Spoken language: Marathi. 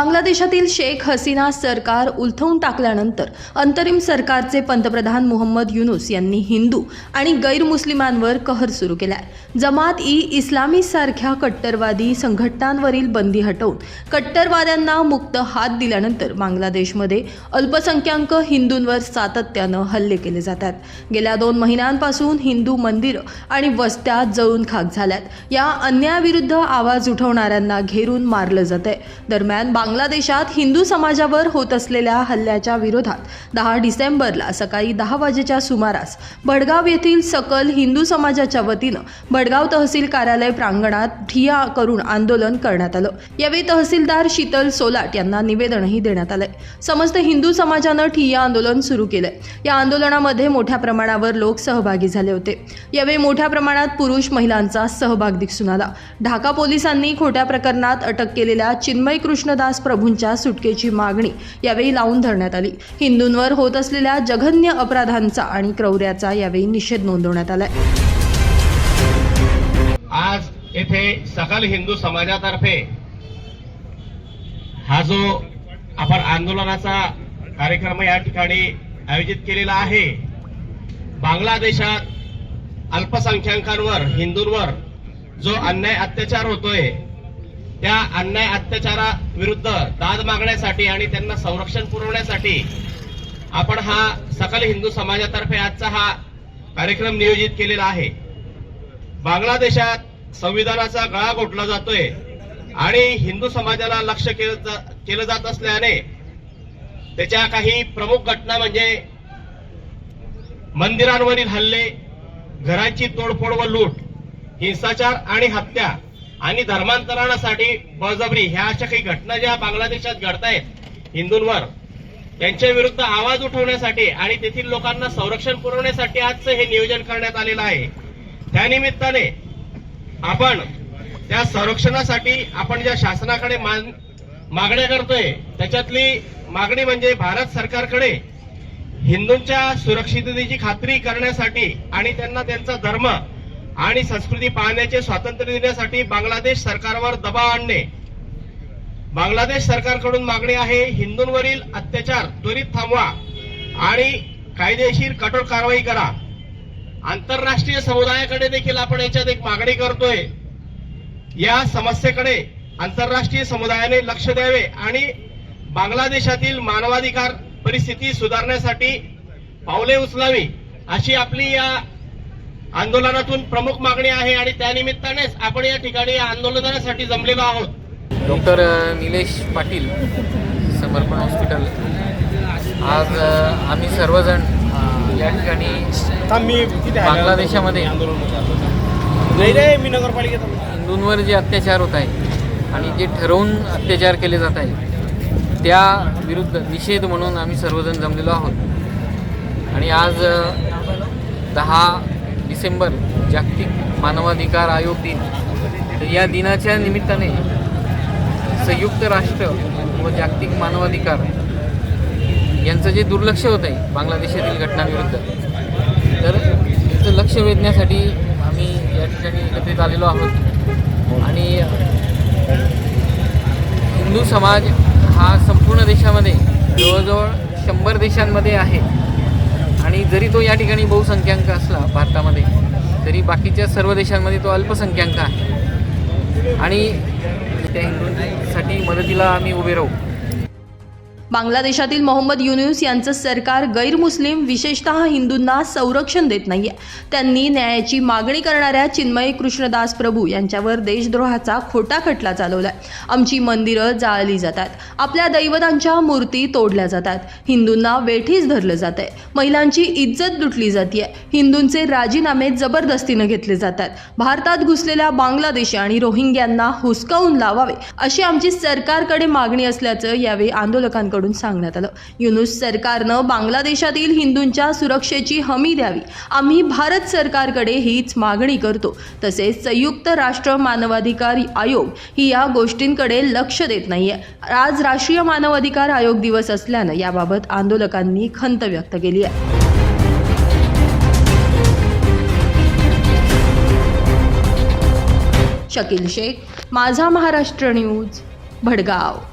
बांगलादेशातील शेख हसीना सरकार उलथवून टाकल्यानंतर अंतरिम सरकारचे पंतप्रधान मोहम्मद युनुस यांनी हिंदू आणि गैरमुस्लिमांवर कहर सुरू केलाय. जमात ई इस्लामी सारख्या कट्टरवादी संघटनांवरील बंदी हटवून कट्टरवाद्यांना मुक्त हात दिल्यानंतर बांगलादेशमध्ये अल्पसंख्याक हिंदूंवर सातत्यानं हल्ले केले जातात. गेल्या दोन महिन्यांपासून हिंदू मंदिरं आणि वस्त्या जळून खाक झाल्यात. या अन्यायाविरुद्ध आवाज उठवणाऱ्यांना घेरून मारलं जातंय. दरम्यान बांगलादेशात हिंदू समाजावर होत असलेल्या हल्ल्याच्या विरोधात दहा डिसेंबरला सकाळी दहा वाजेच्या सुमारास भडगाव येथील सकल हिंदू समाजाच्या वतीनं भडगाव तहसील कार्यालय प्रांगणात ठिया करून आंदोलन करण्यात आलं. यावेळी तहसीलदार शीतल सोलाट यांना निवेदनही देण्यात आलंय. समस्त हिंदू समाजानं ठिय्या आंदोलन सुरू केलंय. या आंदोलनामध्ये मोठ्या प्रमाणावर लोक सहभागी झाले होते. यावेळी मोठ्या प्रमाणात पुरुष महिलांचा सहभाग दिसून आला. ढाका पोलिसांनी खोट्या प्रकरणात अटक केलेल्या चिन्मय कृष्णदास प्रभूंच्या सुटकेची मागणी यावेळी लावून धरण्यात आली. हिंदूंवर होत असलेल्या जघन्य अपराधांचा आणि क्रौर्याचा यावेळी निषेध नोंदवण्यात आलाय. आज येथे सकल हिंदू समाजातर्फे हा जो आपण आंदोलनाचा कार्यक्रम या ठिकाणी आयोजित केलेला आहे बांगलादेशात अल्पसंख्याकांवर हिंदूंवर जो अन्याय अत्याचार होतोय त्या अन्याय अत्याचारा विरुद्ध दाद मागण्यासाठी आणि त्यांना संरक्षण पुरवण्यासाठी आपण हा सकल हिंदू समाजातर्फे आजचा हा कार्यक्रम नियोजित केलेला आहे. बांगलादेशात संविधानाचा गळा घोटला जातोय आणि हिंदू समाजाला लक्ष केलं केलं जात असल्याने त्याच्या काही प्रमुख घटना म्हणजे मंदिरांवरील हल्ले घरांची तोडफोड व लूट हिंसाचार आणि हत्या आणि धर्मांतरणासाठी बळजबरी. ह्या अशा काही घटना ज्या बांगलादेशात घडतायत हिंदूंवर त्यांच्या विरुद्ध आवाज उठवण्यासाठी आणि तेथील लोकांना संरक्षण पुरवण्यासाठी आजचं हे नियोजन करण्यात आलेलं आहे. त्यानिमित्ताने आपण त्या संरक्षणासाठी आपण ज्या शासनाकडे मान- मागण्या करतोय त्याच्यातली मागणी म्हणजे भारत सरकारकडे हिंदूंच्या सुरक्षिततेची खात्री करण्यासाठी आणि त्यांना त्यांचा धर्म आणि संस्कृती पाहण्याचे स्वातंत्र्य देण्यासाठी बांगलादेश सरकारवर दबाव आणणे. बांगलादेश सरकारकडून मागणी आहे हिंदूंवरील अत्याचार त्वरित थांबवा आणि कायदेशीर कठोर कारवाई करा. आंतरराष्ट्रीय समुदायाकडे देखील आपण याच्यात एक मागणी करतोय. या समस्येकडे आंतरराष्ट्रीय समुदायाने लक्ष द्यावे आणि बांगलादेशातील मानवाधिकार परिस्थिती सुधारण्यासाठी पावले उचलावी अशी आपली या आंदोलनातून प्रमुख मागणी आहे आणि त्यानिमित्तानेच आपण या ठिकाणी आंदोलनासाठी जमलेलो आहोत. डॉक्टर निलेश पाटील समर्पण हॉस्पिटल. आज आम्ही सर्वजण या ठिकाणी बांगलादेशामध्ये नाही रे मी नगरपालिकेत हिंदूंवर जे अत्याचार होत आहे आणि जे ठरवून अत्याचार केले जात आहे त्या विरुद्ध निषेध म्हणून आम्ही सर्वजण जमलेलो आहोत. आणि आज दहा डिसेंबर जागतिक मानवाधिकार आयोग दिन. या दिनाच्या निमित्ताने संयुक्त राष्ट्र व जागतिक मानवाधिकार यांचं जे दुर्लक्ष होत आहे बांगलादेशातील घटनांविरुद्ध तर त्याचं लक्ष वेधण्यासाठी आम्ही या ठिकाणी एकत्रित आलेलो आहोत. आणि हिंदू समाज हा संपूर्ण देशामध्ये जवळजवळ शंभर देशांमध्ये आहे. आणि जरी तो या ठिकाणी बहुसंख्यांक असला भारतामध्ये तरी बाकीच्या सर्व देशांमध्ये तो अल्पसंख्यांक आहे. आणि त्या हिंदूंसाठी मदतीला आम्ही उभे राहू. बांगलादेशातील मोहम्मद युनुस यांचं सरकार गैरमुस्लिम विशेषतः हिंदूंना संरक्षण देत नाहीये. त्यांनी न्यायाची मागणी करणाऱ्या चिन्मय कृष्णदास प्रभू यांच्यावर देशद्रोहाचा खोटा खटला चालवलाय. आमची मंदिरं जाळली जातात. आपल्या दैवतांच्या मूर्ती तोडल्या जातात. हिंदूंना वेठीस धरलं जात आहे महिलांची इज्जत लुटली जाते हिंदूंचे राजीनामे जबरदस्तीनं घेतले जातात. भारतात घुसलेल्या बांगलादेशी आणि रोहिंग्यांना हुसकावून लावावे अशी आमची सरकारकडे मागणी असल्याचं यावेळी आंदोलकांकडून सांगण्यात आलं. युनुस सरकारनं बांगलादेशातील हिंदूंच्या सुरक्षेची हमी द्यावी. आम्ही भारत सरकारकडे हीच मागणी करतो. तसेच संयुक्त राष्ट्र मानवाधिकार आयोग ही या गोष्टींकडे लक्ष देत नाहीये. आज राष्ट्रीय मानवाधिकार आयोग दिवस असल्यानं याबाबत आंदोलकांनी खंत व्यक्त केली आहे. शकील शेख माझा महाराष्ट्र न्यूज भडगाव.